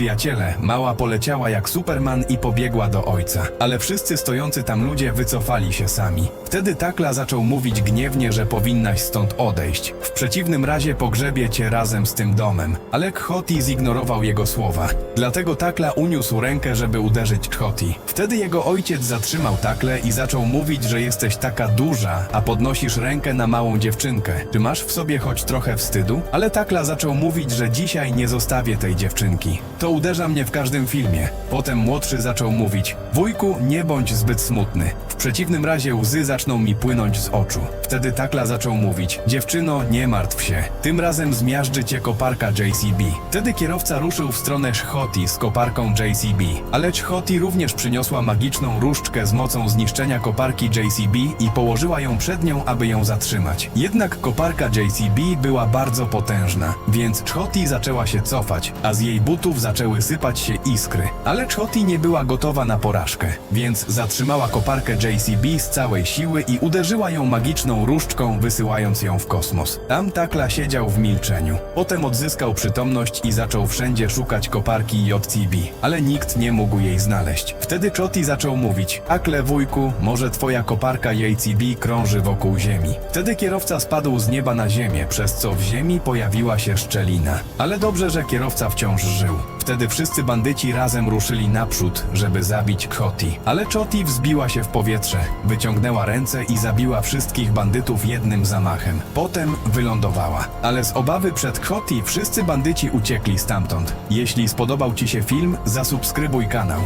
przyjaciele, mała poleciała jak Superman i pobiegła do ojca. Ale wszyscy stojący tam ludzie wycofali się sami. Wtedy Takla zaczął mówić gniewnie, że powinnaś stąd odejść. W przeciwnym razie pogrzebie cię razem z tym domem. Ale Choti zignorował jego słowa. Dlatego Takla uniósł rękę, żeby uderzyć Choti. Wtedy jego ojciec zatrzymał Taklę i zaczął mówić, że jesteś taka duża, a podnosisz rękę na małą dziewczynkę. Czy masz w sobie choć trochę wstydu? Ale Takla zaczął mówić, że dzisiaj nie zostawię tej dziewczynki. To uderza mnie w każdym filmie. Potem młodszy zaczął mówić: Wujku, nie bądź zbyt smutny. W przeciwnym razie łzy zaczną mi płynąć z oczu. Wtedy Takla zaczął mówić: Dziewczyno, nie martw się. Tym razem zmiażdży cię koparka JCB. Wtedy kierowca ruszył w stronę Chhoti z koparką JCB. Ale Chhoti również przyniosła magiczną różdżkę z mocą zniszczenia koparki JCB i położyła ją przed nią, aby ją zatrzymać. Jednak koparka JCB była bardzo potężna, więc Chhoti zaczęła się cofać, a z jej butów zaczęły sypać się iskry. Ale Chhoti nie była gotowa na porażkę, więc zatrzymała koparkę JCB z całej siły i uderzyła ją magiczną różdżką, wysyłając ją w kosmos. Tam Takla siedział w milczeniu. Potem odzyskał przytomność i zaczął wszędzie szukać koparki JCB, ale nikt nie mógł jej znaleźć. Wtedy Choti zaczął mówić: Akle wujku, może twoja koparka JCB krąży wokół Ziemi. Wtedy kierowca spadł z nieba na ziemię, przez co w ziemi pojawiła się szczelina. Ale dobrze, że kierowca wciąż żył. Wtedy wszyscy bandyci razem ruszyli naprzód, żeby zabić Choti. Ale Choti wzbiła się w powietrze, wyciągnęła ręce i zabiła wszystkich bandytów jednym zamachem. Potem wylądowała. Ale z obawy przed Choti wszyscy bandyci uciekli stamtąd. Jeśli spodobał Ci się film, zasubskrybuj kanał.